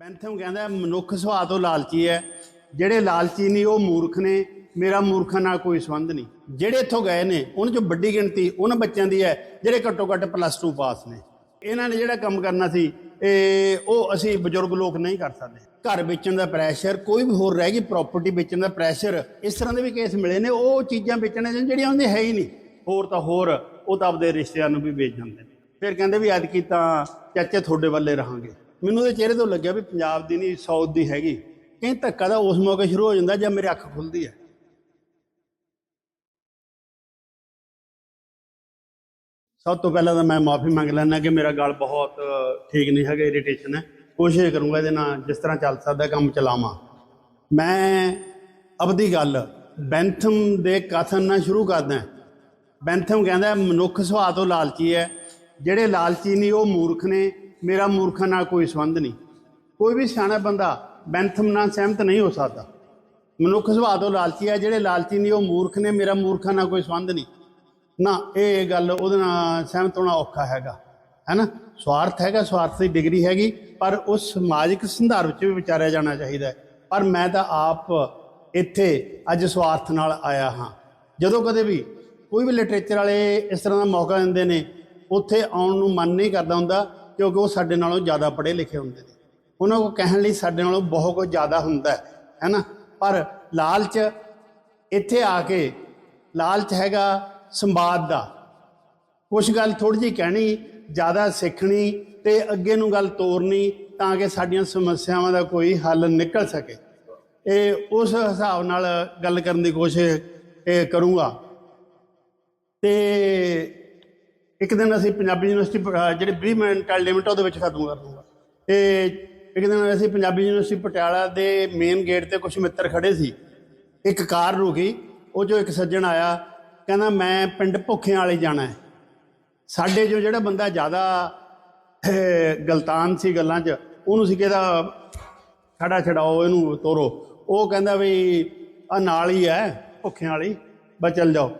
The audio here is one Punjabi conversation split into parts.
ਬੈਂਥਮ ਕਹਿੰਦਾ, ਮਨੁੱਖ ਸੁਭਾਅ ਤੋਂ ਲਾਲਚੀ ਹੈ। ਜਿਹੜੇ ਲਾਲਚੀ ਨਹੀਂ ਉਹ ਮੂਰਖ ਨੇ। ਮੇਰਾ ਮੂਰਖਾਂ ਨਾਲ ਕੋਈ ਸੰਬੰਧ ਨਹੀਂ। ਜਿਹੜੇ ਇੱਥੋਂ ਗਏ ਨੇ, ਉਹਨਾਂ ਚੋਂ ਵੱਡੀ ਗਿਣਤੀ ਉਹਨਾਂ ਬੱਚਿਆਂ ਦੀ ਹੈ, ਜਿਹੜੇ ਘੱਟੋ ਘੱਟ ਪਲੱਸ 2 ਪਾਸ ਨੇ। ਇਹਨਾਂ ਨੇ ਜਿਹੜਾ ਕੰਮ ਕਰਨਾ ਸੀ, ਇਹ ਉਹ ਅਸੀਂ ਬਜ਼ੁਰਗ ਲੋਕ ਨਹੀਂ ਕਰ ਸਕਦੇ। ਘਰ ਵੇਚਣ ਦਾ ਪ੍ਰੈਸ਼ਰ ਕੋਈ ਵੀ ਹੋਰ ਰਹਿ ਗਈ ਪ੍ਰਾਪਰਟੀ ਵੇਚਣ ਦਾ ਪ੍ਰੈਸ਼ਰ ਇਸ ਤਰ੍ਹਾਂ ਦੇ ਵੀ ਕੇਸ ਮਿਲੇ ਨੇ। ਉਹ ਚੀਜ਼ਾਂ ਵੇਚਣੇ ਜਿਹੜੀਆਂ ਉਹਦੇ ਹੈ ਹੀ ਨਹੀਂ। ਹੋਰ ਤਾਂ ਹੋਰ, ਉਹ ਤਾਂ ਆਪਦੇ ਰਿਸ਼ਤਿਆਂ ਨੂੰ ਵੀ ਵੇਚ ਜਾਂਦੇ ਨੇ। ਫਿਰ ਕਹਿੰਦੇ ਵੀ ਐਤਕੀ ਤਾਂ ਚਾਚੇ ਤੁਹਾਡੇ ਵੱਲੇ ਰਹਾਂਗੇ। ਮੈਨੂੰ ਉਹਦੇ ਚਿਹਰੇ ਤੋਂ ਲੱਗਿਆ ਵੀ ਪੰਜਾਬ ਦੀ ਨਹੀਂ, ਸਾਊਥ ਦੀ ਹੈਗੀ। ਕਹੀਂ ਧੱਕਾ ਤਾਂ ਉਸ ਮੌਕੇ ਸ਼ੁਰੂ ਹੋ ਜਾਂਦਾ ਜਦ ਮੇਰੇ ਅੱਖ ਖੁੱਲਦੀ ਹੈ ਸਭ ਤੋਂ ਪਹਿਲਾਂ ਤਾਂ ਮੈਂ ਮਾਫੀ ਮੰਗ ਲੈਣਾ ਕਿ ਮੇਰਾ ਗਲ ਬਹੁਤ ਠੀਕ ਨਹੀਂ ਹੈਗਾ ਇਰੀਟੇਸ਼ਨ ਹੈ। ਕੋਸ਼ਿਸ਼ ਕਰੂੰਗਾ ਇਹਦੇ ਨਾਲ ਜਿਸ ਤਰ੍ਹਾਂ ਚੱਲ ਸਕਦਾ ਕੰਮ ਚਲਾਵਾਂ। ਮੈਂ ਆਪਦੀ ਗੱਲ, ਬੈਂਥਮ ਦੇ ਕਥਨ ਨਾਲ ਸ਼ੁਰੂ ਕਰਦਾ ਬੈਂਥਮ ਕਹਿੰਦਾ, ਮਨੁੱਖ ਸੁਭਾਅ ਤੋਂ ਲਾਲਚੀ ਹੈ। ਜਿਹੜੇ ਲਾਲਚੀ ਨਹੀਂ ਉਹ ਮੂਰਖ ਨੇ। ਮੇਰਾ ਮੂਰਖਾਂ ਨਾਲ ਕੋਈ ਸੰਬੰਧ ਨਹੀਂ। ਕੋਈ ਵੀ ਸਿਆਣਾ ਬੰਦਾ ਬੈਂਥਮ ਨਾਲ ਸਹਿਮਤ ਨਹੀਂ ਹੋ ਸਕਦਾ। ਮਨੁੱਖ ਸੁਭਾਅ ਤੋਂ ਲਾਲਚੀ ਹੈ ਜਿਹੜੇ ਲਾਲਚੀ ਨਹੀਂ ਉਹ ਮੂਰਖ ਨੇ, ਮੇਰਾ ਮੂਰਖਾਂ ਨਾਲ ਕੋਈ ਸੰਬੰਧ ਨਹੀਂ। ਨਾ, ਇਹ ਗੱਲ ਉਹਦੇ ਨਾਲ ਸਹਿਮਤ ਹੋਣਾ ਔਖਾ ਹੈਗਾ ਹੈਨਾ ਸਵਾਰਥ ਹੈਗਾ, ਸਵਾਰਥ ਦੀ ਡਿਗਰੀ ਹੈਗੀ, ਪਰ ਉਸ ਸਮਾਜਿਕ ਸੰਦਰਭ ਵਿੱਚ ਵੀ ਵਿਚਾਰਿਆ ਜਾਣਾ ਚਾਹੀਦਾ ਪਰ ਮੈਂ ਤਾਂ ਆਪ ਇੱਥੇ ਅੱਜ ਸਵਾਰਥ ਨਾਲ ਆਇਆ ਹਾਂ। ਜਦੋਂ ਕਦੇ ਵੀ ਕੋਈ ਵੀ ਲਿਟਰੇਚਰ ਵਾਲੇ ਇਸ ਤਰ੍ਹਾਂ ਦਾ ਮੌਕਾ ਦਿੰਦੇ ਨੇ, ਉੱਥੇ ਆਉਣ ਨੂੰ ਮਨ ਨਹੀਂ ਕਰਦਾ ਹੁੰਦਾ। ਕਿਉਂਕਿ ਉਹ ਸਾਡੇ ਨਾਲੋਂ ਜ਼ਿਆਦਾ ਪੜ੍ਹੇ ਲਿਖੇ ਹੁੰਦੇ ਨੇ। ਉਹਨਾਂ ਕੋ ਕਹਿਣ ਲਈ ਸਾਡੇ ਨਾਲੋਂ ਬਹੁਤ ਕੁਝ ਜ਼ਿਆਦਾ ਹੁੰਦਾ ਹੈ ਹੈਨਾ ਪਰ ਲਾਲਚ ਇੱਥੇ ਆ ਕੇ, ਲਾਲਚ ਹੈਗਾ ਸੰਵਾਦ ਦਾ। ਕੁਝ ਗੱਲ ਥੋੜੀ ਜਿਹੀ ਕਹਿਣੀ, ਜ਼ਿਆਦਾ ਸਿੱਖਣੀ ਤੇ ਅੱਗੇ ਨੂੰ ਗੱਲ ਤੋਰਨੀ ਤਾਂ ਕਿ ਸਾਡੀਆਂ ਸਮੱਸਿਆਵਾਂ ਦਾ ਕੋਈ ਹੱਲ ਨਿਕਲ ਸਕੇ। ਇਹ ਉਸ ਹਿਸਾਬ ਨਾਲ ਗੱਲ ਕਰਨ ਦੀ ਕੋਸ਼ਿਸ਼ ਕਰੂੰਗਾ। ਤੇ ਇੱਕ ਦਿਨ ਅਸੀਂ ਪੰਜਾਬੀ ਯੂਨੀਵਰਸਿਟੀ ਪ- ਜਿਹੜੀ 20 ਮਿੰਟ ਟਾਈਮ ਲਿਮਿਟ ਉਹਦੇ ਵਿੱਚ ਖਤਮ ਕਰ ਦੂੰਗਾ। ਤੇ ਇੱਕ ਦਿਨ ਅਸੀਂ ਪੰਜਾਬੀ ਯੂਨੀਵਰਸਿਟੀ ਪਟਿਆਲਾ ਦੇ ਮੇਨ ਗੇਟ ਤੇ ਕੁਝ ਮਿੱਤਰ ਖੜੇ ਸੀ। ਇੱਕ ਕਾਰ ਰੁਕੀ ਉਹ ਜੋ ਇੱਕ ਸੱਜਣ ਆਇਆ, ਕਹਿੰਦਾ, ਮੈਂ ਪਿੰਡ ਭੁੱਖਿਆਂ ਵਾਲੇ ਜਾਣਾ ਹੈ। ਸਾਡੇ ਜੋ ਜਿਹੜਾ ਬੰਦਾ ਜ਼ਿਆਦਾ ਗਲਤਾਨ ਸੀ ਗੱਲਾਂ 'ਚ, ਉਹਨੂੰ ਸੀ ਕਿਹਦਾ ਖੜਾ ਛਡਾਓ, ਇਹਨੂੰ ਤੋਰੋ। ਉਹ ਕਹਿੰਦਾ ਵੀ ਆ ਨਾਲ ਹੀ ਹੈ, ਭੁੱਖਿਆਂ ਵਾਲੀ ਬਚਲ ਜਾਓ।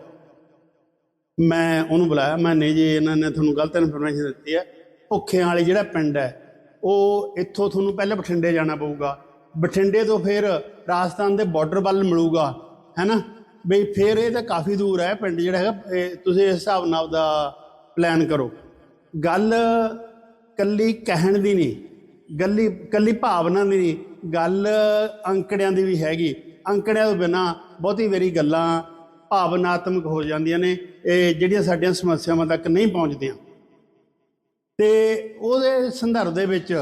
ਮੈਂ ਉਹਨੂੰ ਬੁਲਾਇਆ, ਮੈਂ ਨਹੀਂ ਜੀ, ਇਹਨਾਂ ਨੇ ਤੁਹਾਨੂੰ ਗਲਤ ਇਨਫੋਰਮੇਸ਼ਨ ਦਿੱਤੀ ਹੈ। ਭੁੱਖਿਆਂ ਵਾਲੀ ਜਿਹੜਾ ਪਿੰਡ ਹੈ, ਉਹ ਇੱਥੋਂ ਤੁਹਾਨੂੰ ਪਹਿਲਾਂ ਬਠਿੰਡੇ ਜਾਣਾ ਪਊਗਾ। ਬਠਿੰਡੇ ਤੋਂ ਫਿਰ ਰਾਜਸਥਾਨ ਦੇ ਬਾਰਡਰ ਵੱਲ ਮਿਲੂਗਾ ਹੈਨਾ ਬਈ ਫਿਰ ਇਹ ਤਾਂ ਕਾਫੀ ਦੂਰ ਹੈ, ਪਿੰਡ ਜਿਹੜਾ ਹੈਗਾ, ਇਹ ਤੁਸੀਂ ਇਸ ਹਿਸਾਬ ਨਾਲ ਆਪਦਾ ਪਲਾਨ ਕਰੋ। ਗੱਲ ਕੱਲੀ ਕਹਿਣ ਦੀ ਨਹੀਂ ਗੱਲੀ ਕੱਲੀ ਭਾਵਨਾ ਦੀ ਨਹੀਂ, ਗੱਲ ਅੰਕੜਿਆਂ ਦੀ ਵੀ ਹੈਗੀ। ਅੰਕੜਿਆਂ ਤੋਂ ਬਿਨਾ ਬਹੁਤੀ ਵਾਰੀ ਗੱਲਾਂ ਭਾਵਨਾਤਮਕ ਹੋ ਜਾਂਦੀਆਂ ਨੇ, ਇਹ ਜਿਹੜੀਆਂ ਸਾਡੀਆਂ ਸਮੱਸਿਆਵਾਂ ਤੱਕ ਨਹੀਂ ਪਹੁੰਚਦੀਆਂ। ਤੇ ਉਹਦੇ ਸੰਦਰਭ ਦੇ ਵਿੱਚ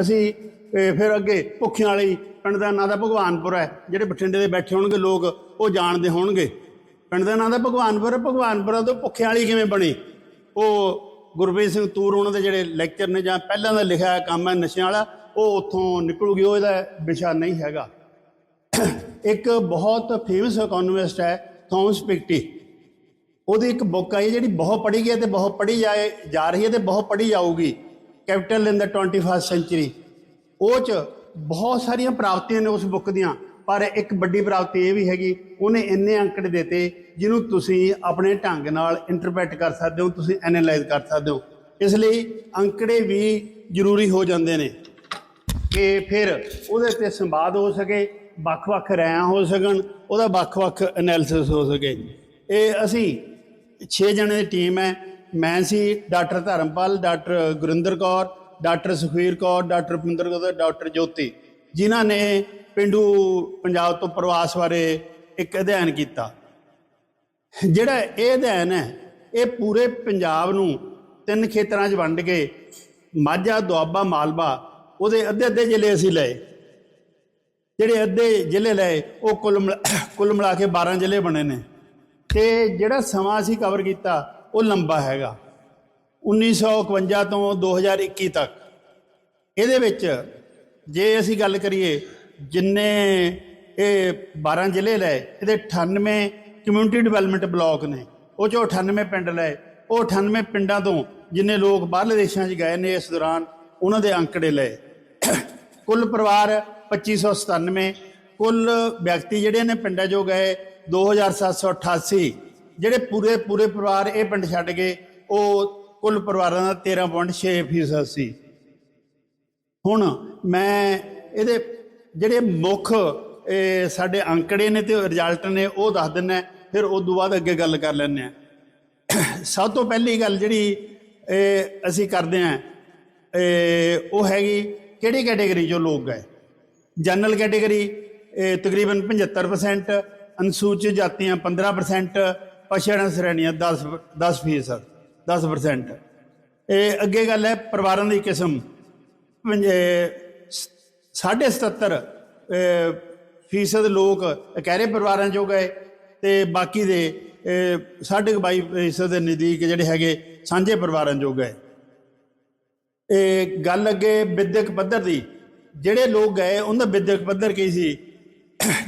ਅਸੀਂ ਫਿਰ ਅੱਗੇ ਭੁੱਖਿਆਂ ਵਾਲੀ ਪਿੰਡ ਦਾ ਨਾਂ ਦਾ ਭਗਵਾਨਪੁਰ ਹੈ, ਜਿਹੜੇ ਬਠਿੰਡੇ ਦੇ ਬੈਠੇ ਹੋਣਗੇ ਲੋਕ, ਉਹ ਜਾਣਦੇ ਹੋਣਗੇ। ਪਿੰਡ ਦਾ ਨਾਂ ਦਾ ਭਗਵਾਨਪੁਰ ਹੈ, ਭਗਵਾਨਪੁਰ ਤੋਂ ਭੁੱਖਿਆਂ ਵਾਲੀ ਕਿਵੇਂ ਬਣੀ? ਉਹ ਗੁਰਬੀਰ ਸਿੰਘ ਤੂਰ, ਉਹਨਾਂ ਦੇ ਜਿਹੜੇ ਲੈਕਚਰ ਨੇ, ਜਾਂ ਪਹਿਲਾਂ ਦਾ ਲਿਖਿਆ ਕੰਮ ਹੈ ਨਸ਼ਿਆਂ ਵਾਲਾ, ਉਹ ਉੱਥੋਂ ਨਿਕਲੂਗੀ ਉਹ ਇਹਦਾ ਵਿਸ਼ਾ ਨਹੀਂ ਹੈਗਾ। ਇੱਕ ਬਹੁਤ ਫੇਮਸ ਇਕਨੋਮਿਸਟ ਹੈ ਥਾਮਸ ਪਿਕਟੀ ਉਹਦੀ ਇੱਕ ਬੁੱਕ ਆਈ ਜਿਹੜੀ ਬਹੁਤ ਪੜ੍ਹੀ ਗਈ ਹੈ ਤੇ ਬਹੁਤ ਪੜ੍ਹੀ ਜਾਏ ਜਾ ਰਹੀ ਹੈ ਤੇ ਬਹੁਤ ਪੜ੍ਹੀ ਜਾਊਗੀ। ਕੈਪੀਟਲ ਇਨ ਦਾ 21st ਸੈਂਚਰੀ ਉਹ ਚ ਬਹੁਤ ਸਾਰੀਆਂ ਪ੍ਰਾਪਤੀਆਂ ਨੇ ਉਸ ਬੁੱਕ ਦੀਆਂ। ਪਰ ਇੱਕ ਵੱਡੀ ਪ੍ਰਾਪਤੀ ਇਹ ਵੀ ਹੈਗੀ, ਉਹਨੇ ਇੰਨੇ ਅੰਕੜੇ ਦਿੱਤੇ ਜਿਹਨੂੰ ਤੁਸੀਂ ਆਪਣੇ ਢੰਗ ਨਾਲ ਇੰਟਰਪ੍ਰੀਟ ਕਰ ਸਕਦੇ ਹੋ, ਤੁਸੀਂ ਐਨਾਲਾਈਜ਼ ਕਰ ਸਕਦੇ ਹੋ। ਇਸ ਲਈ ਅੰਕੜੇ ਵੀ ਜ਼ਰੂਰੀ ਹੋ ਜਾਂਦੇ ਨੇ। ਕਿ ਫਿਰ ਉਹਦੇ ਤੇ ਸੰਵਾਦ ਹੋ ਸਕੇ। ਵੱਖ-ਵੱਖ ਰਾਇਆਂ ਹੋ ਸਕਣ, ਉਹਦਾ ਵੱਖ-ਵੱਖ ਐਨਾਲਿਸਿਸ ਹੋ ਸਕੇ। ਇਹ ਅਸੀਂ 6 ਜਣੇ ਦੀ ਟੀਮ ਹੈ। ਮੈਂ ਸੀ doctor Dharampal, doctor Gurinder Kaur, doctor Sukhveer Kaur, doctor Pinder Kaur doctor Jyoti, ਜਿਨ੍ਹਾਂ ਨੇ ਪਿੰਡੂ ਪੰਜਾਬ ਤੋਂ ਪ੍ਰਵਾਸ ਬਾਰੇ ਇੱਕ ਅਧਿਐਨ ਕੀਤਾ। ਜਿਹੜਾ ਇਹ ਅਧਿਐਨ ਹੈ, ਇਹ ਪੂਰੇ ਪੰਜਾਬ ਨੂੰ ਤਿੰਨ ਖੇਤਰਾਂ 'ਚ ਵੰਡ ਕੇ ਮਾਝਾ, ਦੁਆਬਾ, ਮਾਲਵਾ, ਉਹਦੇ ਅੱਧੇ ਅੱਧੇ ਜ਼ਿਲ੍ਹੇ ਅਸੀਂ ਲਏ। ਜਿਹੜੇ ਅੱਧੇ ਜ਼ਿਲ੍ਹੇ ਲਏ, ਉਹ ਕੁੱਲ ਮਿਲਾ- ਕੁੱਲ ਮਿਲਾ ਕੇ 12 ਜ਼ਿਲ੍ਹੇ ਬਣੇ ਨੇ। ਤੇ ਜਿਹੜਾ ਸਮਾਂ ਅਸੀਂ ਕਵਰ ਕੀਤਾ, ਉਹ ਲੰਬਾ ਹੈਗਾ। 1951 ਤੋਂ 2021 ਤੱਕ। ਇਹਦੇ ਵਿੱਚ ਜੇ ਅਸੀਂ ਗੱਲ ਕਰੀਏ, ਜਿੰਨੇ ਇਹ 12 ਜ਼ਿਲ੍ਹੇ ਲਏ, ਇਹਦੇ 98 ਕਮਿਊਨਿਟੀ ਡਿਵੈਲਪਮੈਂਟ ਬਲਾਕ ਨੇ। ਉਹ ਚੋਂ 98 ਪਿੰਡ ਲਏ। ਉਹ 98 ਪਿੰਡਾਂ ਤੋਂ ਜਿੰਨੇ ਲੋਕ ਬਾਹਰਲੇ ਦੇਸ਼ਾਂ 'ਚ ਗਏ ਨੇ ਇਸ ਦੌਰਾਨ, ਉਹਨਾਂ ਦੇ ਅੰਕੜੇ ਲਏ। ਕੁੱਲ ਪਰਿਵਾਰ 2597 ਕੁੱਲ ਵਿਅਕਤੀ ਜਿਹੜੇ ਨੇ ਪਿੰਡਾਂ 'ਚੋਂ ਗਏ 2788 ਜਿਹੜੇ ਪੂਰੇ ਪੂਰੇ ਪਰਿਵਾਰ ਇਹ ਪਿੰਡ ਛੱਡ ਗਏ, ਉਹ ਕੁੱਲ ਪਰਿਵਾਰਾਂ ਦਾ 13.6% ਸੀ। ਹੁਣ ਮੈਂ ਇਹਦੇ ਜਿਹੜੇ ਮੁੱਖ ਸਾਡੇ ਅੰਕੜੇ ਨੇ ਤੇ ਰਿਜ਼ਲਟ ਨੇ ਉਹ ਦੱਸ ਦਿੰਨਾ ਫਿਰ ਉਸ ਤੋਂ ਬਾਅਦ ਅੱਗੇ ਗੱਲ ਕਰ ਲੈਂਦੇ ਆ ਸਭ ਤੋਂ ਪਹਿਲੀ ਗੱਲ ਜਿਹੜੀ ਇਹ ਅਸੀਂ ਕਰਦੇ ਆ ਇਹ ਉਹ ਹੈਗੀ ਕਿਹੜੀ ਕੈਟਾਗਰੀ ਚੋਂ ਲੋਕ ਗਏ? ਜਨਰਲ ਕੈਟਾਗਰੀ ਤਕਰੀਬਨ 75% ਅਨੁਸੂਚਿਤ ਜਾਤੀਆਂ 15% ਪਛੜਨ ਸ਼੍ਰੇਣੀਆਂ 10 10 ਫੀਸਦ 10% ਇਹ ਅੱਗੇ ਗੱਲ ਹੈ ਪਰਿਵਾਰਾਂ ਦੀ ਕਿਸਮ। ਪੰਜ- ਸਾਢੇ 77 ਫੀਸਦ ਲੋਕ ਇਕਹਿਰੇ ਪਰਿਵਾਰਾਂ ਚੋਂ ਗਏ ਤੇ ਬਾਕੀ ਦੇ ਅਹ, ਸਾਢੇ ਕੁ ਬਾਈ ਫੀਸਦ ਦੇ ਨਜ਼ਦੀਕ ਜਿਹੜੇ ਹੈਗੇ ਸਾਂਝੇ ਪਰਿਵਾਰਾਂ ਚੋਂ ਗਏ। ਇਹ ਗੱਲ ਅੱਗੇ ਵਿਦਿਅਕ ਪੱਧਰ ਦੀ ਜਿਹੜੇ ਲੋਕ ਗਏ, ਉਹਨਾਂ ਦਾ ਵਿਦਿਅਕ ਪੱਧਰ ਕੀ ਸੀ?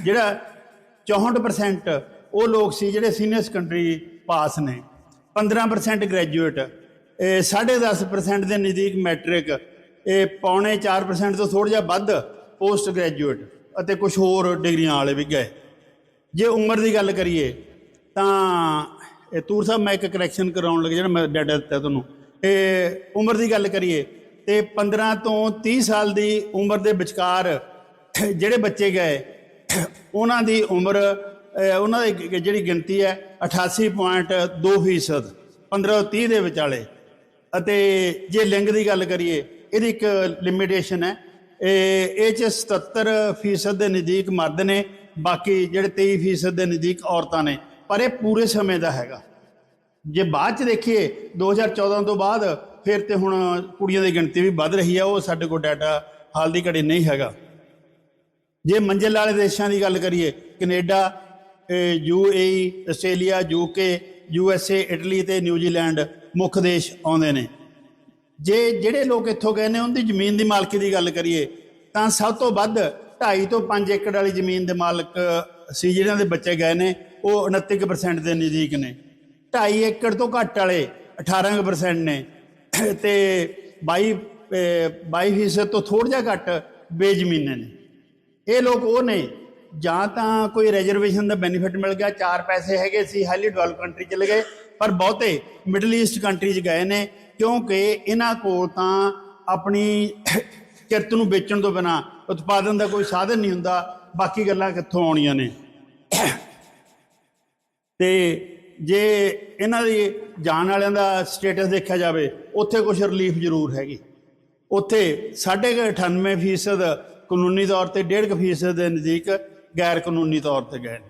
ਜਿਹੜਾ 64% ਉਹ ਲੋਕ ਸੀ ਜਿਹੜੇ ਸੀਨੀਅਰ ਸੈਕੰਡਰੀ ਪਾਸ ਨੇ। 15% ਗ੍ਰੈਜੂਏਟ ਇਹ 10.5% ਦੇ ਨਜ਼ਦੀਕ ਮੈਟ੍ਰਿਕ ਇਹ ਪੌਣੇ 4% ਤੋਂ ਥੋੜਾ ਜਿਹਾ ਵੱਧ ਪੋਸਟ ਗ੍ਰੈਜੂਏਟ ਅਤੇ ਕੁਝ ਹੋਰ ਡਿਗਰੀਆਂ ਵਾਲੇ ਵੀ ਗਏ। ਜੇ ਉਮਰ ਦੀ ਗੱਲ ਕਰੀਏ, ਤਾਂ ਇਹ ਤੂਰ ਸਾਹਿਬ ਮੈਂ ਇੱਕ ਕਰੈਕਸ਼ਨ ਕਰਾਉਣ ਲੱਗਾ ਜਿਹੜਾ ਮੈਂ ਡਾਟਾ ਦਿੱਤਾ ਤੁਹਾਨੂੰ। ਇਹ ਉਮਰ ਦੀ ਗੱਲ ਕਰੀਏ ਤੇ 15 ਤੋਂ 30 ਸਾਲ ਦੀ ਉਮਰ ਦੇ ਵਿਚਕਾਰ ਜਿਹੜੇ ਬੱਚੇ ਗਏ, ਉਹਨਾਂ ਦੀ ਉਮਰ ਉਹਨਾਂ ਦੀ ਜਿਹੜੀ ਗਿਣਤੀ ਹੈ 88.2 ਫੀਸਦ 15 ਤੋਂ 30 ਦੇ ਵਿਚਾਲੇ। ਅਤੇ ਜੇ ਲਿੰਗ ਦੀ ਗੱਲ ਕਰੀਏ, ਇਹਦੀ ਇੱਕ ਲਿਮਿਟੇਸ਼ਨ ਹੈ। ਇਹ ਇਹ ਚ 77 ਫੀਸਦ ਦੇ ਨਜ਼ਦੀਕ ਮਰਦ ਨੇ, ਬਾਕੀ ਜਿਹੜੇ 23 ਫੀਸਦ ਦੇ ਨਜ਼ਦੀਕ ਔਰਤਾਂ ਨੇ। ਪਰ ਇਹ ਪੂਰੇ ਸਮੇਂ ਦਾ ਹੈਗਾ। ਜੇ ਬਾਅਦ ਚ ਦੇਖੀਏ 2014 ਤੋਂ ਬਾਅਦ ਫਿਰ ਤੇ ਹੁਣ ਕੁੜੀਆਂ ਦੀ ਗਿਣਤੀ ਵੀ ਵੱਧ ਰਹੀ ਆ, ਉਹ ਸਾਡੇ ਕੋਲ ਡਾਟਾ ਹਾਲ ਦੀ ਘੜੀ ਨਹੀਂ ਹੈਗਾ। ਜੇ ਮੰਜ਼ਿਲ ਵਾਲੇ ਦੇਸ਼ਾਂ ਦੀ ਗੱਲ ਕਰੀਏ, Canada UAE Australia UK USA Italy ਤੇ ਨਿਊਜ਼ੀਲੈਂਡ ਮੁੱਖ ਦੇਸ਼ ਆਉਂਦੇ ਨੇ। ਜੇ ਜਿਹੜੇ ਲੋਕ ਇੱਥੋਂ ਗਏ ਨੇ, ਉਹਦੀ ਜ਼ਮੀਨ ਦੀ ਮਾਲਕੀ ਦੀ ਗੱਲ ਕਰੀਏ, ਤਾਂ ਸਭ ਤੋਂ ਵੱਧ 2.5 ਤੋਂ 5 ਏਕੜ ਵਾਲੀ ਜ਼ਮੀਨ ਦੇ ਮਾਲਕ ਸੀ, ਜਿਹਨਾਂ ਦੇ ਬੱਚੇ ਗਏ ਨੇ, ਉਹ 29% ਦੇ ਨਜ਼ਦੀਕ ਨੇ। 2.5 ਏਕੜ ਤੋਂ ਘੱਟ ਵਾਲੇ 18% ਨੇ। ਤੇ 22 ਅਹ 22 ਫੀਸਦ ਤੋਂ ਥੋੜਾ ਜਿਹਾ ਘੱਟ ਬੇਜ਼ਮੀਨੇ ਨੇ। ਇਹ ਲੋਕ ਉਹ ਨੇ, ਜਾਂ ਤਾਂ ਕੋਈ ਰਿਜ਼ਰਵੇਸ਼ਨ ਦਾ ਬੈਨੀਫਿਟ ਮਿਲ ਗਿਆ, ਚਾਰ ਪੈਸੇ ਹੈਗੇ ਸੀ ਹਾਈਲੀ ਡਿਵੈਲਪ ਕੰਟਰੀ ਚਲੇ ਗਏ, ਪਰ ਬਹੁਤੇ ਮਿਡਲ ਈਸਟ ਕੰਟਰੀ 'ਚ ਗਏ ਨੇ, ਕਿਉਂਕਿ ਇਹਨਾਂ ਕੋਲ ਤਾਂ ਆਪਣੀ ਕਿਰਤ ਨੂੰ ਵੇਚਣ ਤੋਂ ਬਿਨਾ ਉਤਪਾਦਨ ਦਾ ਕੋਈ ਸਾਧਨ ਨਹੀਂ ਹੁੰਦਾ, ਬਾਕੀ ਗੱਲਾਂ ਕਿੱਥੋਂ ਆਉਣੀਆਂ ਨੇ। ਤੇ ਜੇ ਇਹਨਾਂ ਦੀ ਜਾਣ ਵਾਲਿਆਂ ਦਾ ਸਟੇਟਸ ਦੇਖਿਆ ਜਾਵੇ, ਉੱਥੇ ਕੁਝ ਰਿਲੀਫ ਜ਼ਰੂਰ ਹੈਗੀ। ਉੱਥੇ 98% ਫੀਸਦ ਕਾਨੂੰਨੀ ਤੌਰ ਤੇ 1.5 ਫੀਸਦ ਦੇ ਨਜ਼ਦੀਕ ਗੈਰ ਕਾਨੂੰਨੀ ਤੌਰ ਤੇ ਗਏ ਨੇ।